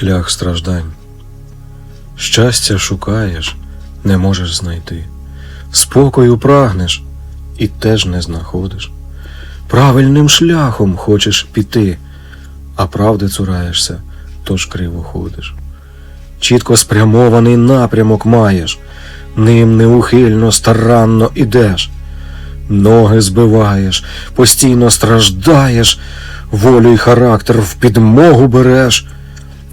шлях страждань. Щастя шукаєш, не можеш знайти. Спокою прагнеш і теж не знаходиш. Правильним шляхом хочеш піти, а правди цураєшся, тож криво ходиш. Чітко спрямований напрямок маєш, ним неухильно старанно ідеш. Ноги збиваєш, постійно страждаєш, волю й характер в підмогу береш.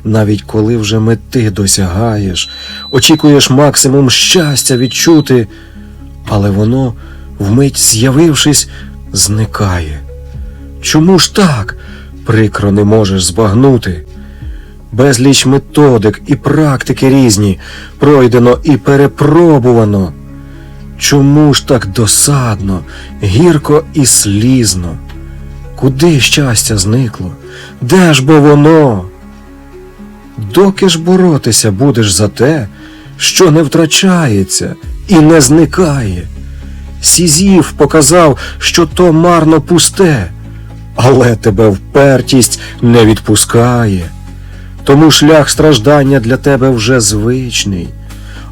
Навіть коли вже мети досягаєш, очікуєш максимум щастя відчути, але воно, вмить з'явившись, зникає. Чому ж так? Прикро не можеш збагнути. Безліч методик і практики різні пройдено і перепробувано. Чому ж так досадно, гірко і слізно? Куди щастя зникло? Де ж бо воно? Доки ж боротися будеш за те, що не втрачається і не зникає? Сізів показав, що то марно пусте, але тебе впертість не відпускає. Тому шлях страждання для тебе вже звичний,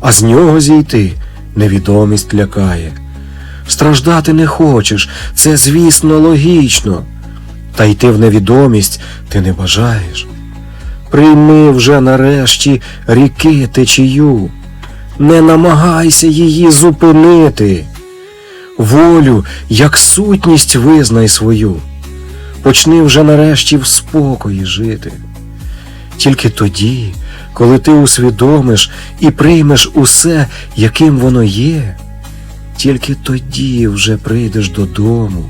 а з нього зійти невідомість лякає. Страждати не хочеш, це, звісно, логічно, та йти в невідомість ти не бажаєш. Прийми вже нарешті ріки течію, не намагайся її зупинити. Волю, як сутність визнай свою, почни вже нарешті в спокої жити. Тільки тоді, коли ти усвідомиш і приймеш усе, яким воно є, тільки тоді вже прийдеш додому,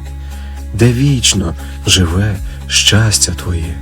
де вічно живе щастя твоє.